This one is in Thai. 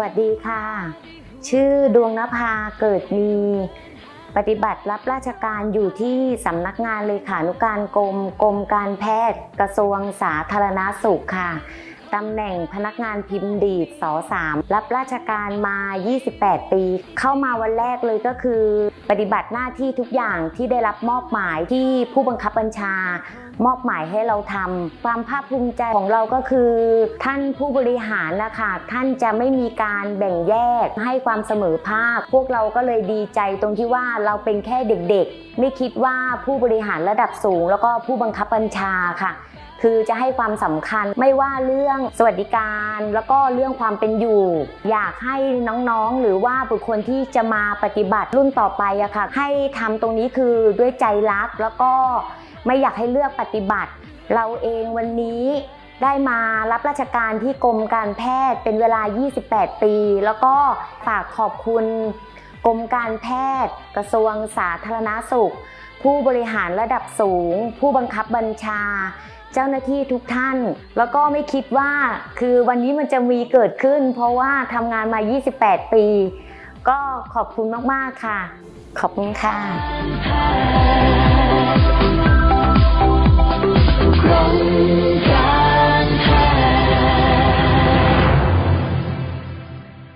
วัสดีค่ะ ชื่อดวงนภาเกิดมี ปฏิบัติรับราชการอยู่ที่สำนักงานเลขานุการกรมกรมการแพทย์กระทรวงสาธารณสุขค่ะ ตำแหน่งพนักงานพิมพ์ดีดส3รับราชการมา 28 ปี เข้ามาวันแรกเลยก็คือ ปฏิบัติหน้าที่ทุกอย่างที่ได้รับมอบหมายที่ผู้บังคับบัญชามอบหมายให้เราทำความภาคภูมิใจของเราก็คือ ท่านผู้บริหารนะคะท่านจะไม่มีการแบ่งแยกให้ความเสมอภาค พวกเราก็เลยดีใจตรงที่ว่าเราเป็นแค่เด็กๆ ไม่คิดว่าผู้บริหารระดับสูง แล้วก็ผู้บังคับบัญชาค่ะ คือจะให้ความสำคัญไม่ว่าเรื่องสวัสดิการ แล้วก็เรื่องความเป็นอยู่ อยากให้น้องๆ หรือว่าบุคคลที่จะมาปฏิบัติรุ่นต่อไปอะค่ะ ให้ทำตรงนี้คือด้วยใจรักแล้วก็ไม่อยากให้เลือกปฏิบัติ เราเองวันนี้ได้มารับราชการที่กรมการแพทย์เป็นเวลา 28 ปี แล้วก็ฝากขอบคุณกรมการแพทย์ กระทรวงสาธารณสุข ผู้บริหารระดับสูง ผู้บังคับบัญชา เจ้าหน้าที่ทุกท่าน แล้วก็ไม่คิดว่าคือวันนี้มันจะมีเกิดขึ้น เพราะว่าทำงานมา 28 ปี ก็ขอบคุณมาก ๆ ค่ะ ขอบคุณค่ะ